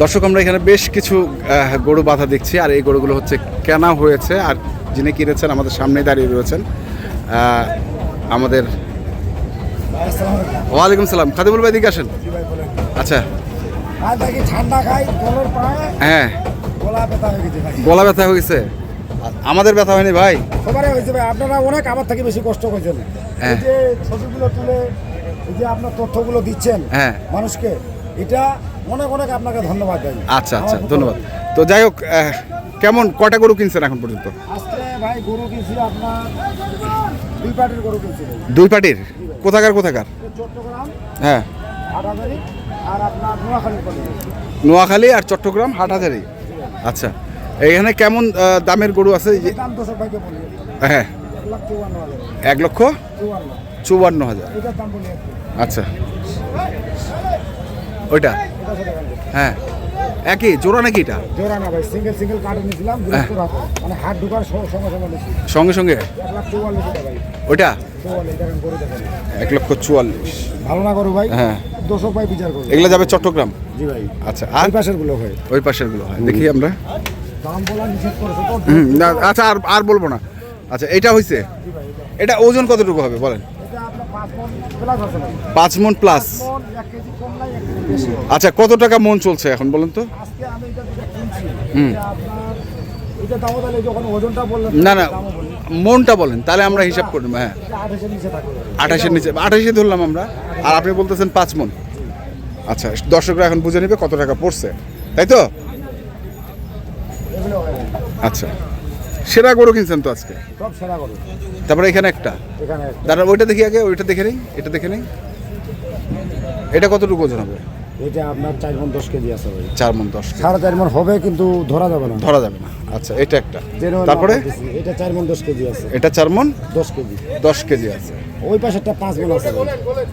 দর্শক আমরা এখানে বেশ কিছু গরু বাধা দেখছি আর এই গরুগুলো হচ্ছে কেনা হয়েছে আর যিনি কিনেছেন আমাদের সামনেই দাঁড়িয়ে রয়েছেন আমাদের ওয়ালাইকুম সালাম। খাদিমুল ভাই দিকে আসেন। আচ্ছা। হ্যাঁ। গলা ব্যথা হয়ে গেছে। গলা ব্যথা হয়েছে আমাদের ব্যথা হয়নি ভাই। সবারই হয়েছে ভাই আপনারা অনেক আমার থেকে বেশি কষ্ট করেছেন। এই যে ছবিগুলো তুলে এই যে আপনার তথ্যগুলো দিচ্ছেন হ্যাঁ। মানুষকে এটা অনেক অনেক আপনাকে ধন্যবাদ ভাই। আচ্ছা আচ্ছা ধন্যবাদ। তো যাই হোক কেমন কয়টা গরু কিনছেন এখন পর্যন্ত? আজকে ভাই গরু কিনছিল আপনার দুই গরু পার্টির কোথাকার কোথাকার? চট্টগ্রাম হ্যাঁ। আর আপনার নোয়াখালী আর চট্টগ্রাম হাটহাজারি? আচ্ছা এইখানে কেমন দামের গরু আছে? হ্যাঁ। এক লক্ষ চুয়ান্ন। হাজার। আচ্ছা। ওইটা। হ্যাঁ। একই? জোড়া নাকি এটা? জোড়া না ভাই সিঙ্গেল সিঙ্গেল কাটে নিয়েছিলাম মানে হাত ঢুকার সঙ্গে সঙ্গে সঙ্গে সঙ্গে ওইটা? করে এক লক্ষ চুয়াল্লিশ। ভালো না করো ভাই? হ্যাঁ। ভাই বিচার করবে। এগুলো যাবে চট্টগ্রাম? জি ভাই। আচ্ছা আর? পাশেরগুলো ভাই ওই পাশেরগুলো হয়। দেখি আমরা। দাম বলা নিষেধ করেছে তো। না আচ্ছা আর আর বলব না। আচ্ছা এটা হয়েছে এটা। ওজন কতটুকু হবে বলেন? পাঁচ মন প্লাস আচ্ছা কত টাকা মন চলছে এখন বলেন তো? হুম। না না মনটা বলেন তাহলে আমরা হিসাব করব হ্যাঁ। আঠাশের নিচে আঠাশে ধরলাম আমরা। আর আপনি বলতেছেন পাঁচ মন। আচ্ছা দর্শকরা এখন বুঝে নেবে কত টাকা পড়ছে তাই তো। আচ্ছা সেরা গরু কিনছেন তো আজকে? তারপরে এখানে একটা। দাঁড়া ওইটা দেখি আগে ওইটা দেখে নেই এটা দেখে নেই। এটা কতটুকু ওজন হবে? এটা আপনার চার মন দশ কেজি আছে ভাই। চার মন দশ সাড়ে চার মন হবে কিন্তু ধরা যাবে না। ধরা যাবে না। আচ্ছা এটা একটা। তারপরে? এটা চার মন দশ কেজি আছে। এটা চার মন দশ কেজি। দশ কেজি আছে। ওই পাশেরটা পাঁচ মন আছে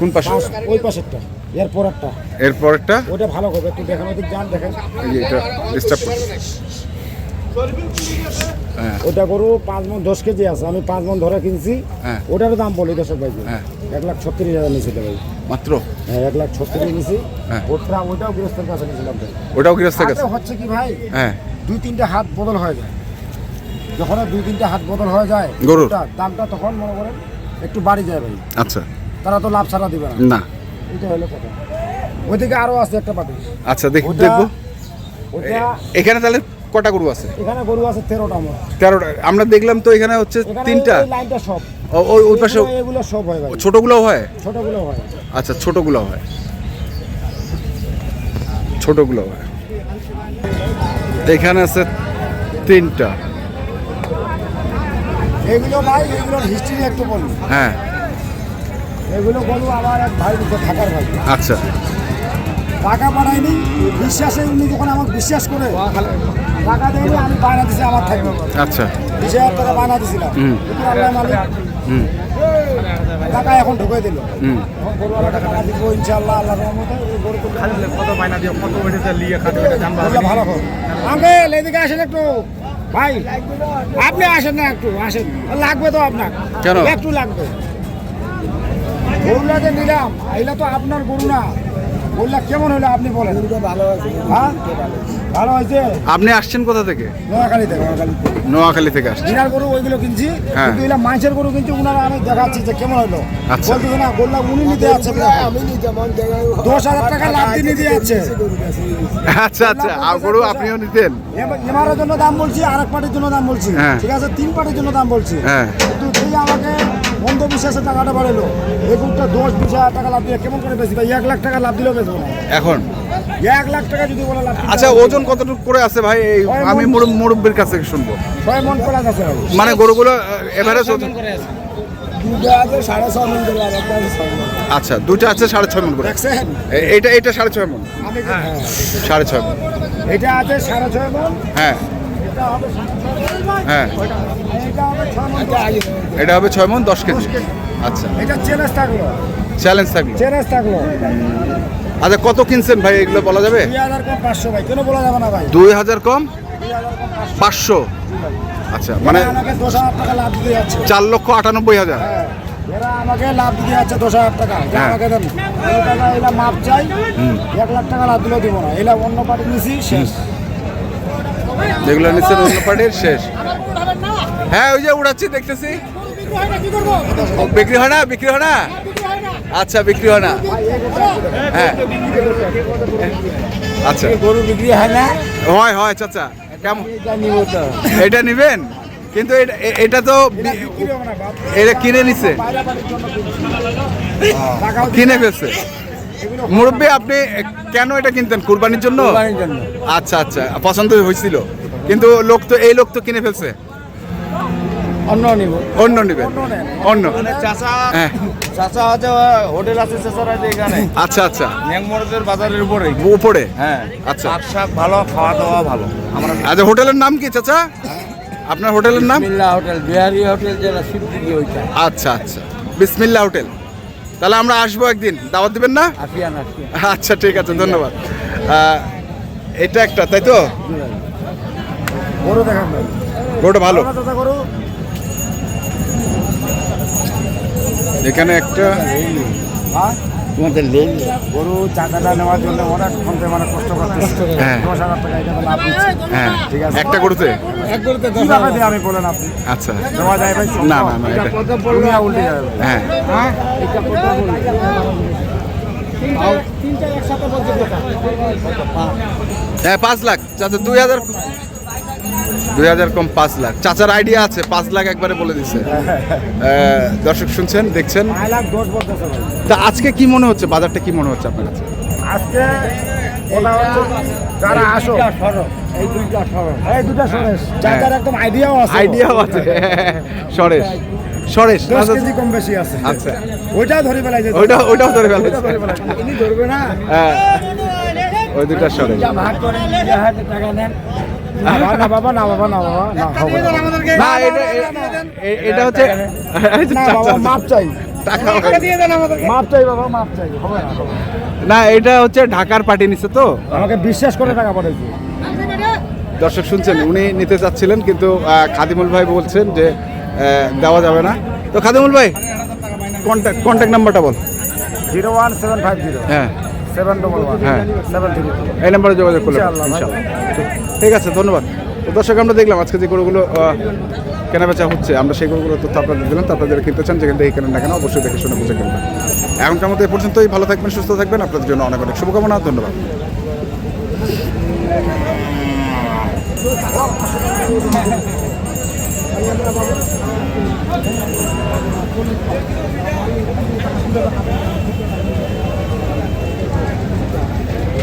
কোন পাশে? ওই পাশেরটা এর পরেরটা। এর পরেরটা? ওটা ভালো হবে একটু দেখেন ওদের যান দেখেন। এটা ডিস্টার্ব করছে। ওটা গরু পাঁচ মন দশ কেজি আছে। আমি পাঁচ মন ধরে কিনছি। হ্যাঁ। ওটারও দাম বলি দশক ভাই হ্যাঁ। এক লাখ ছত্রিশ হাজার নিয়েছি ভাই। মাত্র? হ্যাঁ এক লাখ ছত্রিশ নিয়েছি। হ্যাঁ। ওটা ওটাও গৃহস্থের কাছে নিয়েছিলাম ওটাও গৃহস্থ তাতে গেছে হচ্ছে কি ভাই? হ্যাঁ। দুই তিনটে হাত বদল হয়ে যায়। যখন দুই তিনটে হাত বদল হয়ে যায় গরুর? দামটা তখন মনে করেন একটু বাড়ি যায় ভাই। আচ্ছা। তারা তো লাভ ছাড়া দিবে না। না। এটা হলো কথা। ওইদিকে আরও আছে একটা পাটি আচ্ছা দেখ দেখব। ওটা এখানে তাহলে কটা গরু আছে? এখানে গরু আছে তেরোটা মোট তেরোটা। আমরা দেখলাম তো এখানে হচ্ছে তিনটা। লাইনটা সব। ও- ওই ওই পাশে এগুলো- সব হয় ভাই ছোটগুলোও হয়? ছোটগুলো হয়। আচ্ছা ছোটগুলো হয়। ছোটগুলো হয়। এখানে আছে তিনটা। এগুলো ভাই এগুলোর হিস্ট্রি একটু বলুন। হ্যাঁ। এগুলো গরু আমার এক ভাই থাকার ভাই। আচ্ছা। টাকা পাঠায়নি। বিশ্বাসে উনি যখন আমাকে বিশ্বাস করে টাকা দেয়নি আমি বায়না দিছি আমার থাকবে। আচ্ছা। বিশ হাজার টাকা বায়না দিছিলাম। হুম। আল্লাহ মালিক। টাকা এখন ঢুকে দিল। টাকা দিব ইনশাআল্লাহ আল্লাহ কত বায়না ওইটা লিয়ে ভালো হোক। আঙ্কেল এদিকে আসেন একটু। ভাই আপনি আসেন না একটু আসেন। লাগবে তো আপনার। কেন? একটু লাগবে। গরুটা যে নিলাম এগুলা তো আপনার গরু না। গরুটা কেমন হলো আপনি বলেন ভালো আছে হ্যাঁ ভালো হয়েছে আপনি আসছেন কোথা থেকে নোয়াখালী নোয়াখালী থেকে আসছেন দিনার গরু ওইগুলো কিনছি হ্যাঁ। কিন্তু এগুলা মাংসের গরু কিনছি উনারা আমি দেখাচ্ছি যে কেমন হলো আচ্ছা। বলতেছে না গোল্লা উনি নিতে যাচ্ছে দশ হাজার টাকা লাভ দিয়ে নিতে যাচ্ছে আচ্ছা আচ্ছা আর গরু আপনিও নিতেন এম- এমারের জন্য দাম বলছি আর এক পার্টির জন্য দাম বলছি হ্যাঁ। ঠিক আছে তিন পার্টির জন্য দাম বলছি হ্যাঁ। কিন্তু তুই আমাকে বন্ধ বিশ্বাসের টাকাটা বাড়ালো কুটটা দশ বিশ হাজার টাকা লাভ দিয়ে কেমন করে বেশি ভাই এক লাখ টাকা লাভ দিলেও না। এখন? এক লাখ টাকা যদি বলে লাভ আচ্ছা ওজন কতটুকু করে আছে ভাই? এই আমি কাছ শুনব। ছয় মন আছে মানে গরুগুলো এভারেজ ওজন দুটো আছে সাড়ে ছয় মন করে আছে আচ্ছা দুটো আছে সাড়ে ছয় মন করে। দেখছেন? এ- এইটা এটা সাড়ে ছয় মন। হ্যাঁ। সাড়ে ছয় মন। এটা আছে সাড়ে ছয় মন। হ্যাঁ। হ্যাঁ। এটা হবে ছয় মন দশ। কেজি। আচ্ছা। এটা চ্যালেঞ্জ থাকল। চ্যালেঞ্জ থাকল চ্যালেঞ্জ থাকল আচ্ছা কত কিনছেন ভাই? এগুলো বলা যাবে? দুই হাজার কম? পাঁচশো। আচ্ছা মানে চার লক্ষ আটানব্বই হাজার। হ্যাঁ। এরা আমাকে লাভ দিয়ে যাচ্ছে। দশ হাজার টাকা। আমাকে দেন টাকা এলা মাপ চাই এক লাখ টাকা লাভ দিলেও দিব না। এলা অন্য পার্টি নিছি শেষ। যেগুলো নিচ্ছেন অন্য পার্টির শেষ। হ্যাঁ ওই যে উড়াচ্ছি দেখতেছি। বিক্রি হয় না বিক্রি হয় না? আচ্ছা বিক্রি হয় না। হ্যাঁ আচ্ছা। গরু বিক্রি হয় না? হয় হয় চাচা কেমন? এটা নিব তো। এটা নিবেন? কিন্তু এটা এটা তো এটা কিনে নিছে? কিনে ফেলছে? মুরব্বী আপনি কেন এটা কিনতেন? কুরবানির জন্য? আচ্ছা আচ্ছা। পছন্দ হয়েছিল। কিন্তু লোক তো এই লোক তো কিনে ফেলছে? অন্য নিব। অন্য নেবেন অন্য চাচা হ্যাঁ। চাচা হচ্ছে হোটেল আছে চাচারা এখানে। আচ্ছা আচ্ছা। ন্যাংমরদের বাজারের উপরে উপরে? হ্যাঁ। আচ্ছা। শাক শাক ভালো খাওয়া দাওয়া ভালো। আমরা আচ্ছা হোটেলের নাম কি চাচা? আপনার হোটেলের নাম? বিল্লা হোটেল বিহারি হোটেল যেটা সিদ্দিকি ওইটা। আচ্ছা আচ্ছা। বিসমিল্লা হোটেল। তাহলে আমরা আসব একদিন। দাওয়াত দিবেন না? আচ্ছা ঠিক আছে ধন্যবাদ। এটা একটা তাই তো? গরু গরুটা ভালো। এখানে একটা হ্যাঁ? তোমাদের লেন গরু চাকাটা নেওয়ার জন্য অনেক ফোনতে মানে কষ্ট করতেছে। হ্যাঁ। দশ হাজার টাকা এটা লাভ দিচ্ছে হ্যাঁ ঠিক আছে। একটা গরুতে? এক গরুতে দশ টাকা দিয়ে আমি বলেন আপনি? আচ্ছা। দেওয়া যায় ভাই না, না, না, এটা- কত উল্টে যাবে হ্যাঁ হ্যাঁ। এটা কত হ্যাঁ পাঁচ লাখ। চাচা দুই হাজার দুই হাজার কম পাঁচ লাখ। চাচার আইডিয়া আছে পাঁচ লাখ একবারে বলে দিচ্ছে আহ, দর্শক শুনছেন দেখছেন? নয় লাখ দশ বলতেছে ভাই। তা আজকে কি মনে হচ্ছে? বাজারটা কি মনে হচ্ছে আপনার কাছে? আজকে যারা আসো। এই দুইটা সরস এই দুইটা সরস যার একদম আইডিয়াও আছে। আইডিয়াও আছে। সরেশ। সরেশ দশ কেজি কম বেশি আছে। আচ্ছা। ওইটা ধরে ফেলাই যে ওইটা ওইটাও ধরে ফেলেছে ওইটা ধরে ফেলাই। ইনি ধরবে না। হ্যাঁ। ওই দুটা সরেশ। ভাগ করে টাকা নেন। না বাবা, না বাবা না বাবা না না হবে না। না এটা এটা হচ্ছে এই যে না বাবা চাচা- মাপ চাই। মাপ চাই বাবা মাপ চাই হবে না না। না এটা হচ্ছে ঢাকার পার্টি নিচ্ছে তো। আমাকে বিশ্বাস করে টাকা পাঠাইছি। দর্শক শুনছেন উনি নিতে চাচ্ছিলেন কিন্তু খাদিমুল ভাই বলছেন যে দেওয়া যাবে না। তো খাদিমুল ভাই কন্ট্যাক্ট কন্ট্যাক্ট নাম্বারটা বল। Zero one seven five zero. হ্যাঁ। সেভেন ডবল ওয়ান হ্যাঁ। সেভেন থ্রি এই নাম্বারে যোগাযোগ করলে ইনশাআল্লাহ ঠিক আছে ধন্যবাদ। তো দর্শক আমরা দেখলাম আজকে যে গরুগুলো কেনাবেচা হচ্ছে আমরা সেই গরুগুলো তথ্য আপনাদের দিলাম তো আপনাদের কিনতে চান যেখান থেকে কেনেন না কেন অবশ্যই দেখে শুনে বুঝে কিনবেন। এখনকার মতো এ পর্যন্তই ভালো থাকবেন সুস্থ থাকবেন আপনাদের জন্য অনেক অনেক শুভকামনা ধন্যবাদ।